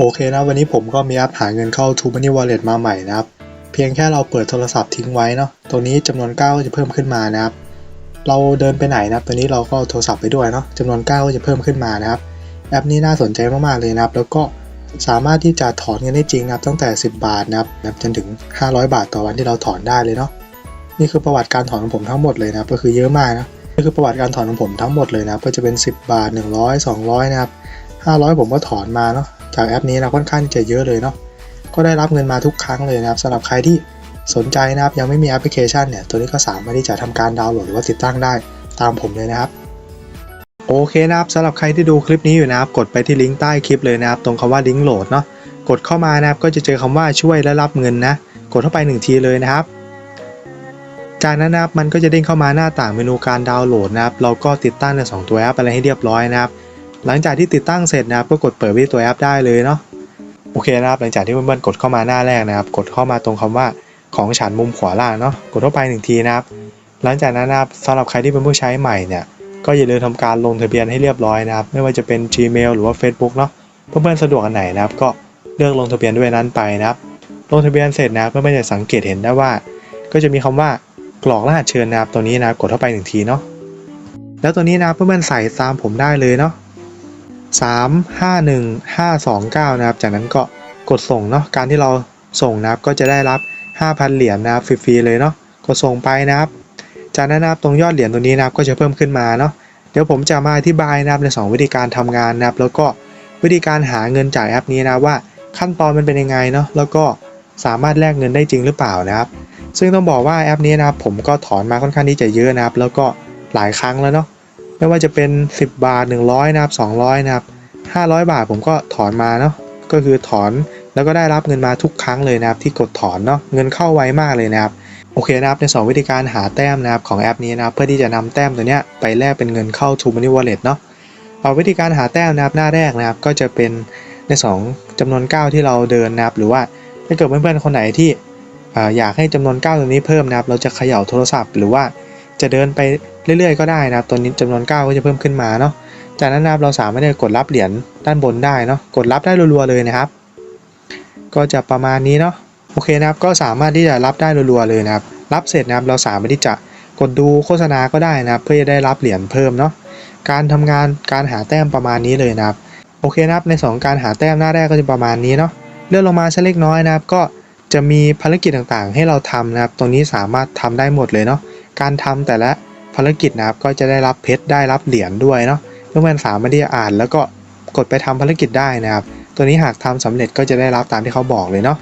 โอเคนะวันนี้ผมก็มีแอปหาเงินเข้า True Money Wallet มาใหม่นะครับ เพียงแค่เราเปิดโทรศัพท์ทิ้งไว้เนาะตรงนี้จำนวน9ก็จะเพิ่มขึ้นมานะครับ เราเดินไปไหนนะครับตัวนี้เราก็เอาโทรศัพท์ไปด้วยเนาะจำนวน9ก็จะเพิ่มขึ้นมานะครับ แอปนี้น่าสนใจมากๆเลยนะครับ แล้วก็สามารถที่จะถอนเงินได้จริงนะครับตั้งแต่ 10 บาทนะครับนะครับจนถึง 500 บาทต่อวันที่เราถอนได้เลยเนาะนี่คือประวัติการถอนของผมทั้งหมดเลยนะครับก็คือเยอะมากนะนี่คือประวัติการถอนของผมทั้งหมดเลยนะครับก็จะเป็น 10 บาท 100 200 นะครับ500 ผมก็ถอนมาเนาะ จากแอปนี้นะค่อนข้างจะเยอะเลยเนาะก็ได้รับเงินมาทุกครั้งเลยนะครับสำหรับใครที่สนใจนะครับยังไม่มีแอปพลิเคชันเนี่ยตัวนี้ก็สามารถที่จะทำการดาวน์โหลดหรือว่าติดตั้งได้ตามผมเลยนะครับโอเคนะครับสำหรับใครที่ดูคลิปนี้อยู่นะครับกดไปที่ลิงก์ใต้คลิปเลยนะครับตรงคำว่าลิงก์โหลดเนาะกดเข้ามานะครับก็จะเจอคำว่าช่วยและรับเงินนะกดเข้าไปหนึ่งทีเลยนะครับ จากนั้นนะครับมันก็จะเด้งเข้ามาหน้าต่างเมนูการดาวน์โหลดนะครับเราก็ติดตั้งในสองตัวแอปอะไรให้เรียบร้อยนะครับ หลังจากที่ติดตั้งเสร็จนะครับก็กดเปิดวิดตัวแอปได้เลยเนาะโอเคนะครับหลังจากที่เพื่อนๆกดเข้ามาหน้าแรกนะครับ กดเข้ามาตรงคำว่าของฉันมุมขวาล่างเนาะกดเข้าไปหนึ่งทีนะครับ หลังจากนั้นนะครับสำหรับใครที่เป็นผู้ใช้ใหม่เนี่ยก็อย่าลืมทำการลงทะเบียนให้เรียบร้อยนะครับ ไม่ว่าจะเป็น Gmail หรือว่า Facebook เนาะเพื่อนๆสะดวกอันไหนนะครับ ก็เลือกลงทะเบียนด้วยนั้นไปนะครับ ลงทะเบียนเสร็จนะครับเพื่อนๆจะสังเกตเห็นได้ว่า ก็จะมีคำว่ากรอกรหัสเชิญนะครับตัวนี้นะครับกดเข้าไปหนึ่งทีเนาะแล้วตัวนี้นะครับเพื่อนๆใส่ตามผมได้เลยเนาะ 3 5 1 5 2 9 นะครับ จากนั้นก็กดส่งเนาะ การที่เราส่งนะครับก็จะได้รับ 5,000 เหรียญนะครับฟรีๆเลยเนาะ กดส่งไปนะครับ จากนั้นนะครับตรงยอดเหรียญตัวนี้นะครับก็จะเพิ่มขึ้นมาเนาะ เดี๋ยวผมจะมาอธิบายนะครับใน 2 วิธีการทำงานนะครับ แล้วก็วิธีการหาเงินจากแอปนี้นะว่าขั้นตอนมันเป็นยังไงเนาะ แล้วก็สามารถแลกเงินได้จริงหรือเปล่านะครับ ซึ่งต้องบอกว่าแอปนี้นะครับผมก็ถอนมาค่อนข้างที่จะเยอะนะครับ แล้วก็หลายครั้งแล้วเนาะ ไม่ว่าจะเป็น 10 บาท 100 นะครับ 200 นะครับ 500 บาทผมก็ถอนมาเนาะก็คือถอนแล้วก็ได้รับเงินมาทุกครั้งเลยนะครับ ที่กดถอนเนาะเงินเข้าไวมากเลยนะครับโอเคนะครับใน2วิธีการหาแต้มนะครับของแอปนี้นะครับเพื่อที่จะนำแต้มตัวเนี้ยไปแลกเป็นเงินเข้า True Money Wallet เนาะเอาวิธีการหาแต้มนะครับหน้าแรกนะครับก็จะเป็นใน 2จำนวน 9 ที่เราเดินนะครับหรือว่าถ้าเกิดเพื่อนๆคนไหนที่อยากให้จำนวน 9 ตัวนี้เพิ่มนะครับเราจะเขย่าโทรศัพท์ หรือว่า จะเดินไปเรื่อยๆก็ได้นะครับตัวนี้จำนวน 9 ก็จะเพิ่มขึ้นมาเนาะจากนั้นนะครับเราสามารถกดรับเหรียญด้านบนได้เนาะกดรับได้รัวๆเลยนะครับ ก็จะประมาณนี้เนาะโอเคนะครับก็สามารถที่จะรับได้รัวๆเลยนะครับ รับเสร็จนะครับเราสามารถที่จะกดดูโฆษณาก็ได้นะครับ เพื่อจะได้รับเหรียญเพิ่มเนาะการทำงานการหาแต้มประมาณนี้เลยนะครับโอเคนะครับใน2การหาแต้มหน้าแรกก็จะประมาณนี้เนาะเลื่อนลงมาสักเล็กน้อยนะครับ ก็จะมีภารกิจต่างๆ ให้เราทำนะครับ ตรงนี้สามารถทำได้หมดเลยเนาะ การทำแต่ละภารกิจนะครับก็จะได้รับเพชรได้รับเหรียญด้วยเนาะเพื่อนสามารถที่จะอ่านแล้วก็กดไปทำภารกิจได้นะครับ ตัวนี้หากทำสำเร็จก็จะได้รับตามที่เขาบอกเลยเนาะ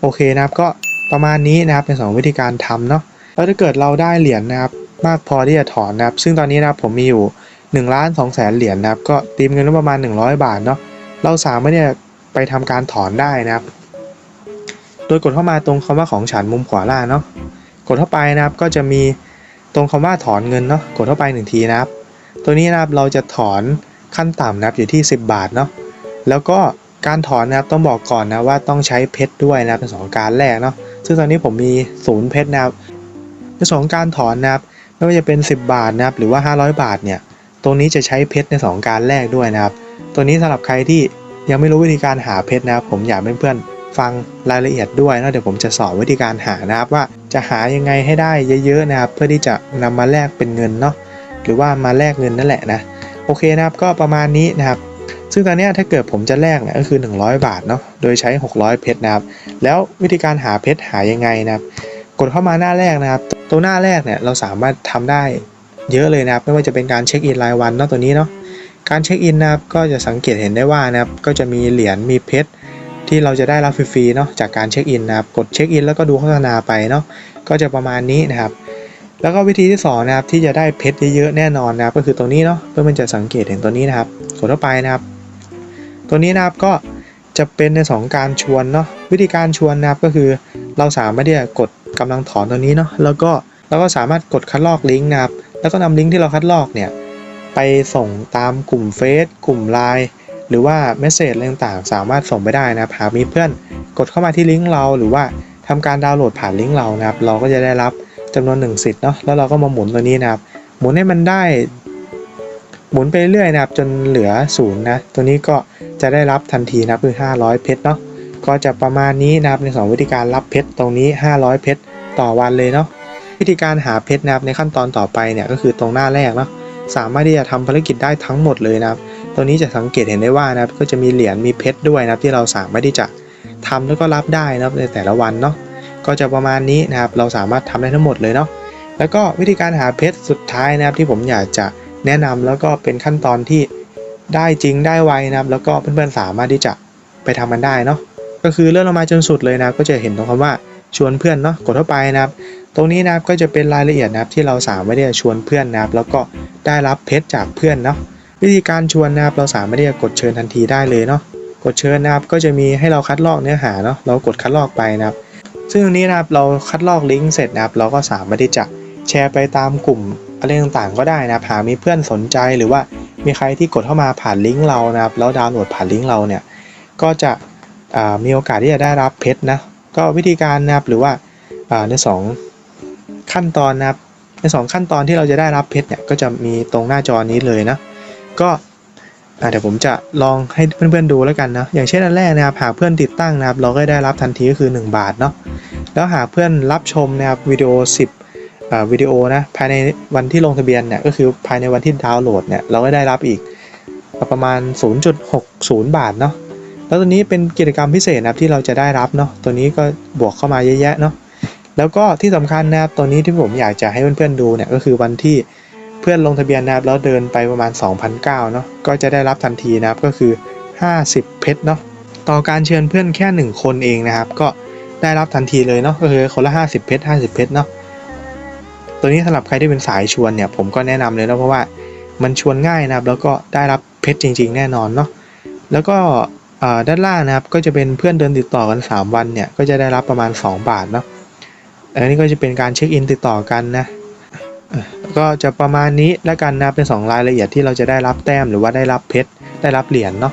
โอเคนะครับก็ประมาณนี้นะครับในสองวิธีการทำเนาะแล้วถ้าเกิดเราได้เหรียญนะครับ มากพอที่จะถอนนะครับ ซึ่งตอนนี้นะครับผมมีอยู่1ล้าน2แสนเหรียญนะครับ ก็ตีมเงินประมาณ 100 บาทเนาะเราสามารถที่จะไปทำการถอนได้นะครับ โดยกดเข้ามาตรงคำว่าของฉันมุมขวาล่างเนาะกดเข้าไปนะครับก็จะมี ตรงคำว่าถอนเงินเนาะกดเข้าไปหนึ่งทีนะครับ ตัวนี้นะครับเราจะถอนขั้นต่ำนะครับอยู่ที่ 10 บาทเนาะแล้วก็การถอนนะครับต้องบอกก่อนนะว่าต้องใช้เพชรด้วยนะครับเป็นสองการแรกเนาะซึ่งตอนนี้ผมมีศูนย์เพชรนะครับในสองการถอนนะครับไม่ว่าจะเป็น 10 บาทนะครับหรือว่า 500 บาทเนี่ยตรงนี้จะใช้เพชรในสองการแรกด้วยนะครับ ตัวนี้สำหรับใครที่ยังไม่รู้วิธีการหาเพชรนะครับ ผมอยากให้เพื่อนๆฟังรายละเอียดด้วยนะเดี๋ยวผมจะสอนวิธีการหานะครับว่า จะหายังไงให้ได้เยอะๆนะครับ เพื่อที่จะนำมาแลกเป็นเงินเนาะหรือว่ามาแลกเงินนั่นแหละนะโอเคนะครับก็ประมาณนี้นะครับ ซึ่งตอนนี้ถ้าเกิดผมจะแลกเนี่ยก็คือ 100 บาทเนาะโดยใช้ 600 เพชรนะครับ แล้ววิธีการหาเพชรหายังไงนะครับ กดเข้ามาหน้าแรกนะครับ ตัวหน้าแรกเนี่ยเราสามารถทำได้เยอะเลยนะครับ ไม่ว่าจะเป็นการเช็คอินรายวันเนาะตัวนี้เนาะการเช็คอินนะครับก็จะสังเกตเห็นได้ว่านะครับก็จะมีเหรียญมีเพชร ที่เราจะได้รับฟรีๆเนาะจากการเช็คอินนะครับกดเช็คอินแล้วก็ดูโฆษณาไปเนาะก็จะประมาณนี้นะครับ แล้วก็วิธีที่สองนะครับที่จะได้เพชรเยอะๆแน่นอนนะครับก็คือตรงนี้เนาะเพื่อนมันจะสังเกตเห็นตัวนี้นะครับกดเข้าไปนะครับ ตัวนี้นะครับก็จะเป็นในสองการชวนเนาะวิธีการชวนนะครับก็คือเราสามารถที่จะกดกำลังถอนตัวนี้เนาะแล้วก็เราก็สามารถกดคัดลอกลิงก์นะครับแล้วก็นำลิงก์ที่เราคัดลอกเนี่ยไปส่งตามกลุ่มเฟซกลุ่มไลน์ หรือว่าเมสเซจอะไรต่างๆ สามารถส่งไปได้นะครับหากมีเพื่อนกดเข้ามาที่ลิงก์เราหรือว่าทำการดาวน์โหลดผ่านลิงก์เรานะครับ เราก็จะได้รับจำนวนหนึ่งสิทธิ์เนาะแล้วเราก็มาหมุนตัวนี้นะครับ หมุนให้มันได้ หมุนไปเรื่อยนะครับจนเหลือศูนย์นะตัวนี้ก็จะได้รับทันทีนะคือ 500 เพชรเนาะก็จะประมาณนี้นะครับในสองวิธีการรับเพชรตรงนี้ 500 เพชรต่อวันเลยเนาะวิธีการหาเพชรนะครับในขั้นตอนต่อไปเนี่ยก็คือตรงหน้าแรกเนาะสามารถที่จะทำภารกิจได้ทั้งหมดเลยนะครับ ตรงนี้จะสังเกตเห็นได้ว่านะครับก็จะมีเหรียญมีเพชรด้วยนะครับที่เราสามารถที่จะทำแล้วก็รับได้นะครับในแต่ละวันเนาะก็จะประมาณนี้นะครับเราสามารถทำได้ทั้งหมดเลยเนาะแล้วก็วิธีการหาเพชรสุดท้ายนะครับที่ผมอยากจะแนะนำแล้วก็เป็นขั้นตอนที่ได้จริงได้ไวนะครับ แล้วก็เพื่อนๆสามารถที่จะไปทำมันได้เนาะก็คือเลื่อนลงมาจนสุดเลยนะก็จะเห็นตรงคำว่าชวนเพื่อนเนาะกดเข้าไปนะครับ ตรงนี้นะครับก็จะเป็นรายละเอียดนะครับที่เราสามารถที่จะชวนเพื่อนนะครับ แล้วก็ได้รับเพชรจากเพื่อนเนาะ วิธีการชวนนะครับเราสามารถที่จะกดเชิญทันทีได้เลยเนาะกดเชิญนะครับก็จะมีให้เราคัดลอกเนื้อหาเนาะเรากดคัดลอกไปนะครับ ซึ่งตรงนี้นะครับเราคัดลอกลิงก์เสร็จนะครับ เราก็สามารถที่จะแชร์ไปตามกลุ่มอะไรต่างๆ ก็ได้นะครับหากมีเพื่อนสนใจหรือว่ามีใครที่กดเข้ามาผ่านลิงก์เรานะครับแล้วดาวน์โหลดผ่านลิงก์เราเนี่ยก็จะมีโอกาสที่จะได้รับเพชรนะก็วิธีการนะครับหรือว่าอ่าในสองขั้นตอนนะครับในสองขั้นตอนที่เราจะได้รับเพชรเนี่ยก็จะมีตรงหน้าจอนี้เลยนะ ก็เดี๋ยวผมจะลองให้เพื่อนๆดูแล้วกันนะอย่างเช่นอันแรกนะครับหากเพื่อนติดตั้งนะครับ เราก็ได้รับทันทีก็คือ 1 บาทเนาะแล้วหากเพื่อนรับชมนะครับวิดีโอ 10อ่าวิดีโอนะภายในวันที่ลงทะเบียนเนี่ยก็คือภายในวันที่ดาวน์โหลดเนี่ยเราก็ได้รับอีกประมาณ 0.60 บาทเนาะแล้วตัวนี้เป็นกิจกรรมพิเศษนะครับที่เราจะได้รับเนาะตัวนี้ก็บวกเข้ามาเยอะแยะเนาะแล้วก็ที่สำคัญนะครับตัวนี้ที่ผมอยากจะให้เพื่อนๆดูเนี่ยก็คือวันที่ เพื่อนลงทะเบียนนะครับแล้วเดินไปประมาณ 2,009เนาะก็จะได้รับทันทีนะครับก็คือ 50 เพชรเนาะต่อการเชิญเพื่อนแค่ 1 คนเองนะครับ ก็ได้รับทันทีเลยเนาะก็คือคนละ 50 เพชร50 เพชรเนาะตัวนี้สำหรับใครที่เป็นสายชวนเนี่ยผมก็แนะนำเลยนะเพราะว่ามันชวนง่ายนะครับ แล้วก็ได้รับเพชรจริง ๆ แน่นอนเนาะแล้วก็ด้านล่างนะครับก็จะเป็นเพื่อนเดินติดต่อกัน 3 วันเนี่ยก็จะได้รับประมาณ 2 บาทเนาะอันนี้ก็จะเป็นการเช็คอินติดต่อกันนะ ก็จะประมาณนี้แล้วกันนะเป็นสองรายละเอียดที่เราจะได้รับแต้มหรือว่าได้รับเพชรได้รับเหรียญเนาะ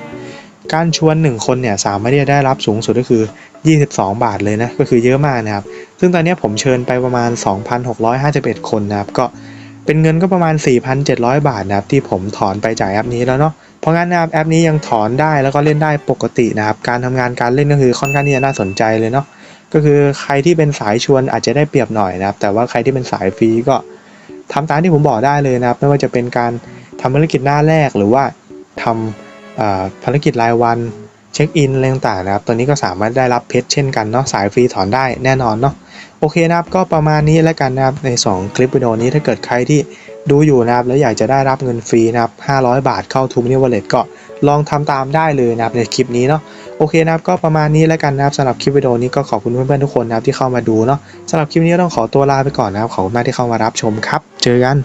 การชวน 1 คนเนี่ยสามารถที่จะได้รับสูงสุดก็คือ 22 บาทเลยนะก็คือเยอะมากนะครับ ซึ่งตอนนี้ผมเชิญไปประมาณ 2,651 คนนะครับ ก็เป็นเงินก็ประมาณ 4,700 บาทนะครับที่ผมถอนไปจากแอปนี้แล้วเนาะเพราะงั้นนะครับแอปนี้ยังถอนได้แล้วก็เล่นได้ปกตินะครับ การทำงานการเล่นก็คือค่อนข้างที่จะน่าสนใจเลยเนาะก็คือใครที่เป็นสายชวนอาจจะได้เปรียบหน่อยนะครับ แต่ว่าใครที่เป็นสายฟรีก็ ทำตามที่ผมบอกได้เลยนะครับ ไม่ว่าจะเป็นการทำภารกิจหน้าแรกหรือว่าทำอ่าภารกิจรายวันเช็คอินอะไรต่างๆนะครับตัวนี้ก็สามารถได้รับเพชรเช่นกันเนาะสายฟรีถอนได้แน่นอนเนาะโอเคนะครับก็ประมาณนี้แล้วกันนะครับใน 2 คลิปวิดีโอนี้ถ้าเกิดใครที่ดูอยู่นะครับแล้วอยากจะได้รับเงินฟรีนะครับ500 บาทเข้าทูมินิวอลเล็ตก็ลองทำตามได้เลยนะครับในคลิปนี้เนาะ โอเคนะครับก็ประมาณนี้แล้วกันนะครับสำหรับคลิปวิดีโอนี้ก็ขอบคุณเพื่อนๆทุกคนนะครับที่เข้ามาดูเนาะสำหรับคลิปนี้ต้องขอตัวลาไปก่อนนะครับขอบคุณมากที่เข้ามารับชมครับ เจอกัน